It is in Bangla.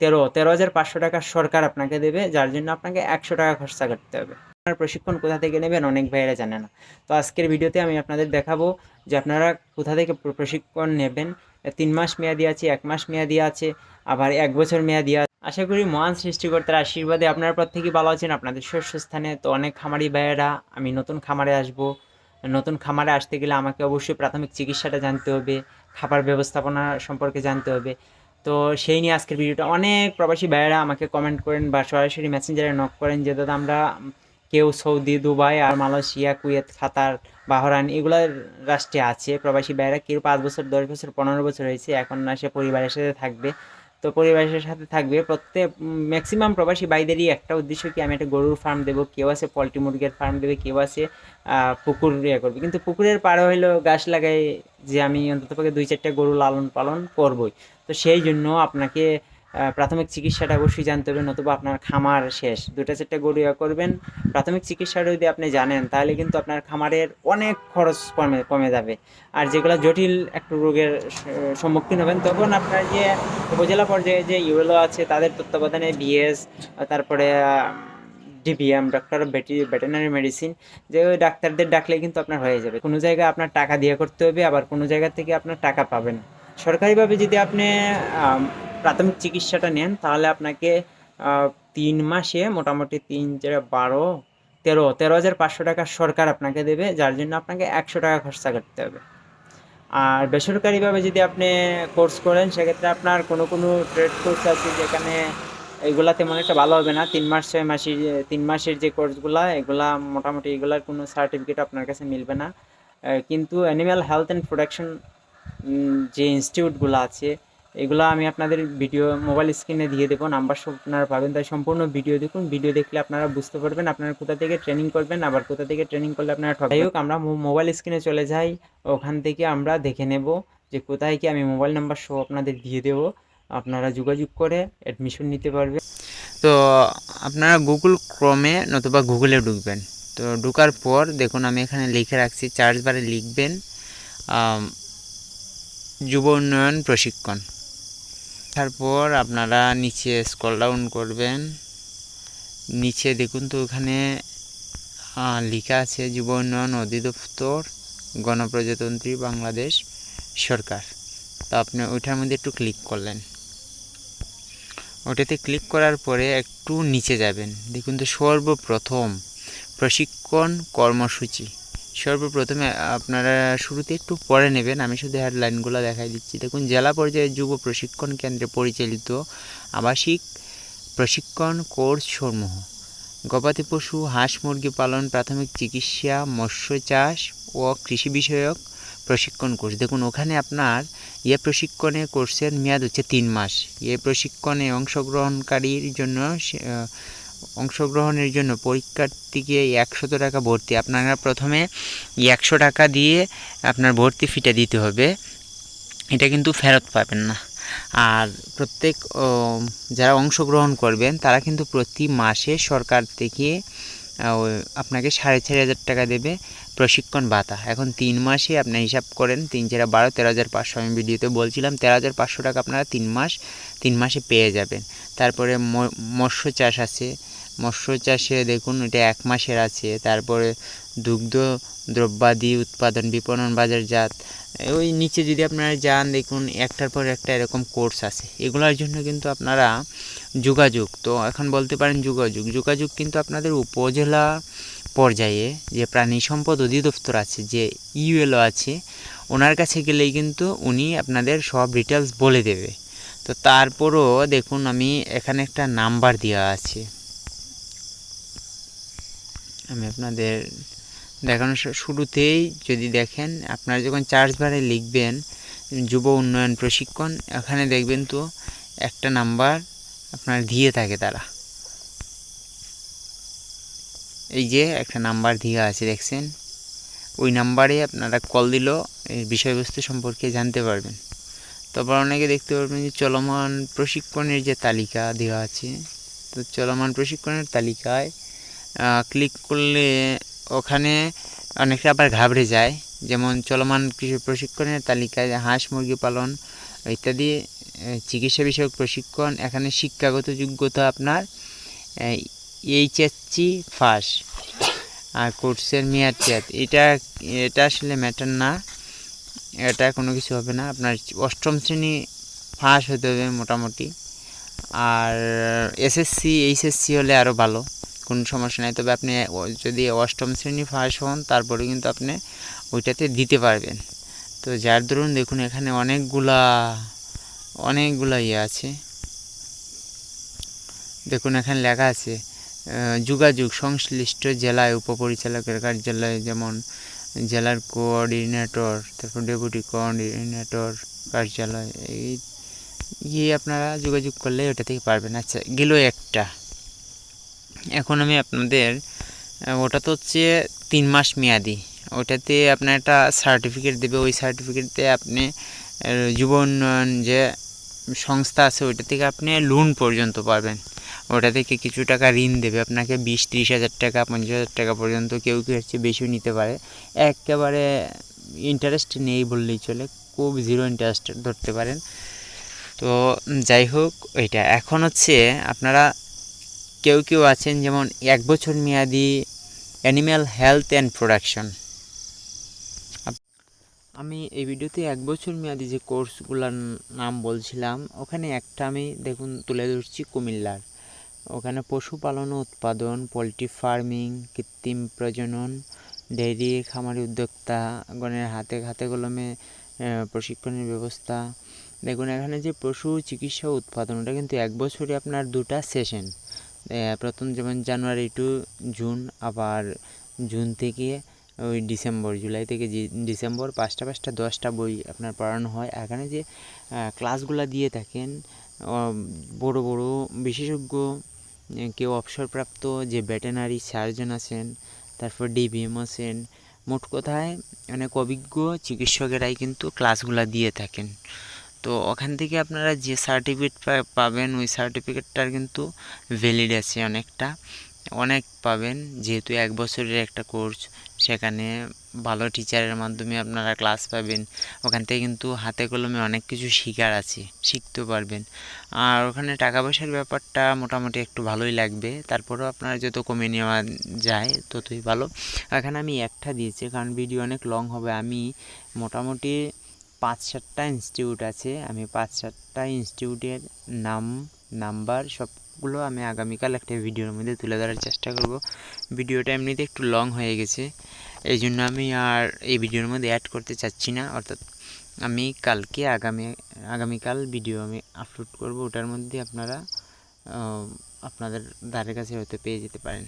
তেরো তেরো হাজার পাঁচশো টাকা সরকার আপনাকে দেবে, যার জন্য আপনাকে একশো টাকা খরচা করতে হবে। আপনার প্রশিক্ষণ কোথা থেকে নেবেন অনেক ভাইয়েরা জানে না। তো আজকের ভিডিওতে আমি আপনাদের দেখাবো যে আপনারা কোথা থেকে প্রশিক্ষণ নেবেন। তিন মাস মেয়াদি আছে, এক মাস মেয়াদি আছে, আবার এক বছর মেয়াদি আছে। আশা করি মহান সৃষ্টিকর্তার আশীর্বাদে আপনার পর থেকে ভালো আছেন, আপনাদের শস্যস্থানে তো অনেক খামারি ভাইয়েরা, আমি নতুন খামারে আসব। নতুন খামারে আসতে গেলে আমাকে অবশ্যই প্রাথমিক চিকিৎসাটা জানতে হবে, খাবার ব্যবস্থাপনা সম্পর্কে জানতে হবে। তো সেই নিয়ে আজকের ভিডিওটা অনেক প্রবাসী ভাইয়েরা আমাকে কমেন্ট করেন বা সরাসরি মেসেঞ্জারে নক করেন যে, দাদা, আমরা কেউ সৌদি, দুবাই আর মালয়েশিয়া, কুয়েত খাতার বাহরান এগুলোর রাষ্ট্রে আছে। প্রবাসী ভাইয়েরা, কেউ পাঁচ বছর, দশ বছর, পনেরো বছর হয়েছে, এখন না সে পরিবারের সাথে থাকবে। তো পরিবারের সাথে থাকবে। প্রত্যেক ম্যাক্সিমাম প্রবাসী বাইদেরই একটা উদ্দেশ্য কি, আমি একটা গরুর ফার্ম দেবো, কেউ আছে পোলট্রি মুরগির ফার্ম দেবে, কেউ আছে পুকুর ইয়ে করবে। কিন্তু পুকুরের পাড়ে হইল গাছ লাগাই যে আমি অন্তত পক্ষে দুই চারটা গরু লালন পালন করবই। তো সেই জন্য আপনাকে প্রাথমিক চিকিৎসাটা অবশ্যই জানতে হবে, নতুবা আপনার খামার শেষ। দুটা চারটা গরু করবেন, প্রাথমিক চিকিৎসাটা যদি আপনি জানেন, তাহলে কিন্তু আপনার খামারের অনেক খরচ কমে কমে যাবে। আর যেগুলো জটিল একটু রোগের সম্মুখীন হবেন, তখন আপনার যে উপজেলা পর্যায়ে যে ইউএলও আছে, তাদের তত্ত্বাবধানে বিএস, তারপরে DBM doctor Betty veterinary medicine, যে ওই ডাক্তারদের ডাকলে কিন্তু আপনার হয়ে যাবে। কোনো জায়গায় আপনার টাকা দিয়ে করতে হবে, আবার কোনো জায়গা থেকে আপনার টাকা পাবেন সরকারিভাবে যদি আপনি প্রাথমিক চিকিৎসাটা নেন, তাহলে আপনাকে তিন মাসে মোটামুটি তিন চার বারো, তেরো তেরো হাজার পাঁচশো টাকা সরকার আপনাকে দেবে, যার জন্য আপনাকে একশো টাকা খরচা করতে হবে। আর বেসরকারিভাবে যদি আপনি কোর্স করেন, সেক্ষেত্রে আপনার কোনো কোনো ট্রেড কোর্স আছে যেখানে এগুলা তেমন একটা ভালো হবে না, তিন মাস, ছয় মাসের তিন মাসের যে কোর্সগুলা, এগুলা মোটামুটি এগুলার কোনো সার্টিফিকেট আপনার কাছে মিলবে না। কিন্তু অ্যানিম্যাল হেলথ অ্যান্ড প্রোডাকশন যে ইনস্টিটিউটগুলো আছে এগুলো আমি আপনাদের ভিডিও মোবাইল স্ক্রিনে দিয়ে দেবো নাম্বার আপনারা পাবেন, তাই সম্পূর্ণ ভিডিও দেখুন। ভিডিও দেখলে আপনারা বুঝতে পারবেন, আপনারা কোথা থেকে ট্রেনিং করবেন, আবার কোথা থেকে ট্রেনিং করলে আপনারা যাই হোক, আমরা মোবাইল স্ক্রিনে চলে যাই, ওখান থেকে আমরা দেখে নেব যে কোথায় কি আমি মোবাইল নাম্বার সহ আপনাদের দিয়ে দেবো। আপনারা যোগাযোগ করে অ্যাডমিশন নিতে পারবেন। তো আপনারা গুগল ক্রমে নতুবা গুগলে ঢুকবেন। তো ঢুকার পর দেখুন, আমি এখানে লিখে রাখছি চার্জ বারে লিখবেন যুব উন্নয়ন প্রশিক্ষণ। তারপর আপনারা নিচে স্কল ডাউন করবেন। নিচে দেখুন তো ওখানে লেখা আছে যুব উন্নয়ন অধিদপ্তর গণপ্রজাতন্ত্রী বাংলাদেশ সরকার। তো আপনি ওইটার মধ্যে একটু ক্লিক করলেন। ওটাতে ক্লিক করার পরে একটু নিচে যাবেন। দেখুন তো সর্বপ্রথম প্রশিক্ষণ কর্মসূচি। সর্বপ্রথমে আপনারা শুরুতে একটু পরে নেবেন। আমি শুধু হেডলাইনগুলো দেখাই দিচ্ছি। দেখুন, জেলা পর্যায়ে যুব প্রশিক্ষণ কেন্দ্রে পরিচালিত আবাসিক প্রশিক্ষণ কোর্স সমূহ গবাদি পশু, হাঁস মুরগি পালন, প্রাথমিক চিকিৎসা, মৎস্য চাষ ও কৃষি বিষয়ক প্রশিক্ষণ কোর্স। দেখুন, ওখানে আপনার এ প্রশিক্ষণে কোর্সের মেয়াদ হচ্ছে তিন মাস। এ প্রশিক্ষণে অংশগ্রহণকারীর জন্য অংশগ্রহণের জন্য পরীক্ষার্থীকে একশত টাকা ভর্তি। আপনারা প্রথমে একশো টাকা দিয়ে আপনার ভর্তি ফিটা দিতে হবে। এটা কিন্তু ফেরত পাবেন না। আর প্রত্যেক যারা অংশগ্রহণ করবেন, তারা কিন্তু প্রতি মাসে সরকার থেকে আপনাকে সাড়ে চারি হাজার টাকা দেবে। প্রশিক্ষণ ভাতা। এখন তিন মাসে আপনি হিসাব করেন, তিন চারা বারো, তেরো হাজার পাঁচশো। আমি ভিডিওতে বলছিলাম, তেরো হাজার পাঁচশো টাকা আপনারা তিন মাস, তিন মাসে পেয়ে যাবেন। তারপরে মৎস্য চাষ আছে। মৎস্য চাষে দেখুন, এটা এক মাসের আছে। তারপরে দুগ্ধ, দ্রব্যাদি, উৎপাদন, বিপণন, বাজারজাত, ওই নিচে যদি আপনারা যান, দেখুন একটার পর একটা এরকম কোর্স আছে। এগুলোর জন্য কিন্তু আপনারা যোগাযোগ, তো এখন বলতে পারেন যোগাযোগ। যোগাযোগ কিন্তু আপনাদের উপজেলা পর্যায়ে যে প্রাণী সম্পদ অধিদপ্তর আছে, যে ইউএলও আছে, ওনার কাছে গেলেই কিন্তু উনি আপনাদের সব ডিটেলস বলে দেবে। তো তারপরও দেখুন আমি এখানে একটা নাম্বার দেওয়া আছে। আমি আপনাদের দেখানোর শু- শুরুতেই যদি দেখেন, আপনারা যখন চার্জ বারে লিখবেন, যুব উন্নয়ন প্রশিক্ষণ, এখানে দেখবেন তো একটা নাম্বার আপনার দিয়ে থাকে তারা। এই যে একটা নাম্বার দেওয়া আছে, দেখছেন? ওই নাম্বারে আপনারা কল দিল এই বিষয়বস্তু সম্পর্কে জানতে পারবেন। তারপর অনেকে দেখতে পারবেন যে চলমান প্রশিক্ষণের যে তালিকা দেওয়া আছে, তো চলমান প্রশিক্ষণের তালিকায় ক্লিক করলে ওখানে অনেকটা আবার ঘাবড়ে যায়। যেমন চলমান কৃষি প্রশিক্ষণের তালিকায় হাঁস, মুরগি পালন ইত্যাদি চিকিৎসা বিষয়ক প্রশিক্ষণ, এখানে শিক্ষাগত যোগ্যতা আপনার এইচএসসি ফার্স্ট আর কোর্সের মেয়াদ টেয়াদ এটা এটা আসলে ম্যাটার না। এটা কোনো কিছু হবে না। আপনার অষ্টম শ্রেণি পাস হতে হবে মোটামুটি। আর এসএসসি এইচএসসি হলে আরও ভালো। কোনো সমস্যা নেই। তবে আপনি যদি অষ্টম শ্রেণি পাস হন, তারপরে কিন্তু আপনি ওইটাতে দিতে পারবেন। তো যার ধরুন দেখুন, এখানে অনেকগুলা অনেকগুলা ইয়ে আছে। দেখুন, এখানে লেখা আছে যোগাযোগ সংশ্লিষ্ট জেলায় উপপরিচালকের কার্যালয়ে যেমন জেলার কোঅর্ডিনেটর, তারপর ডেপুটি কোঅর্ডিনেটর কার্যালয়, এই গিয়ে আপনারা যোগাযোগ করলে ওটা থেকে পারবেন। আচ্ছা গেল একটা। এখন আমি আপনাদের ওটা তো হচ্ছে তিন মাস মেয়াদি। ওটাতে আপনার একটা সার্টিফিকেট দেবে। ওই সার্টিফিকেটে আপনি যুব উন্নয়ন যে সংস্থা আছে ওইটা থেকে আপনি লোন পর্যন্ত পাবেন ওটা থেকে কিছু টাকা ঋণ দেবে। আপনাকে বিশ, ত্রিশ হাজার টাকা, পঞ্চাশ হাজার টাকা পর্যন্ত কেউ কেউ হচ্ছে বেশিও নিতে পারে। একেবারে ইন্টারেস্ট নেই বললেই চলে, খুব জিরো ইন্টারেস্ট ধরতে পারেন। তো যাই হোক, ওইটা। এখন হচ্ছে আপনারা কেউ কেউ আছেন যেমন এক বছর মেয়াদি অ্যানিম্যাল হেলথ অ্যান্ড প্রোডাকশন আমি এই ভিডিওতে এক বছর মেয়াদি যে কোর্সগুলোর নাম বলছিলাম, ওখানে একটা আমি দেখুন তুলে ধরছি কুমিল্লার। ওখানে পশুপালন উৎপাদন, পোলট্রি ফার্মিং, কৃত্রিম প্রজনন ডেয়ারি খামারি উদ্যোক্তা উদ্যোক্তাগণের হাতে হাতে কলমে প্রশিক্ষণের ব্যবস্থা। দেখুন, এখানে যে পশু চিকিৎসা উৎপাদন, ওটা কিন্তু এক বছরে আপনার দুটা সেশন। প্রথম যেমন জানুয়ারি টু জুন, আবার জুন থেকে ওই ডিসেম্বর, জুলাই থেকে ডিসেম্বর পাঁচটা পাঁচটা, দশটা বই আপনার পড়ানো হয়। এখানে যে ক্লাসগুলো দিয়ে থাকেন বড় বড় বিশেষজ্ঞ কেউ অবসরপ্রাপ্ত যে ভেটেনারি সার্জন আছেন, তারপর ডিবিএম আছেন, মোট কথায় অনেক অভিজ্ঞ চিকিৎসকেরাই কিন্তু ক্লাসগুলো দিয়ে থাকেন। তো ওখান থেকে আপনারা যে সার্টিফিকেট পাবেন, ওই সার্টিফিকেটটার কিন্তু ভ্যালিড আছে অনেকটা। অনেক পাবেন। যেহেতু এক বছরের একটা কোর্স সেখানে ভালো টিচারের মাধ্যমে আপনারা ক্লাস পাবেন। ওখান থেকে কিন্তু হাতে কলমে অনেক কিছু শেখার আছে, শিখতে পারবেন। আর ওখানে টাকা পয়সার ব্যাপারটা মোটামুটি একটু ভালোই লাগবে। তারপরেও আপনারা যত কমে নেওয়া যায়, ততই ভালো। এখানে আমি একটা দিয়েছি, কারণ ভিডিও অনেক লং হবে। আমি মোটামুটি পাঁচ সাতটা ইনস্টিটিউট আছে। আমি পাঁচ সাতটা ইনস্টিটিউটের নাম নাম্বার সবগুলো আমি আগামীকাল একটা ভিডিওর মধ্যে তুলে ধরার চেষ্টা করব। ভিডিওটা এমনিতে একটু লং হয়ে গেছে এই জন্য আমি আর এই ভিডিওর মধ্যে অ্যাড করতে চাচ্ছি না। অর্থাৎ আমি কালকে আগামী, আগামীকাল ভিডিও আমি আপলোড করব, ওটার মধ্যে আপনারা আপনাদের দ্বারের কাছে হয়তো পেয়ে যেতে পারেন।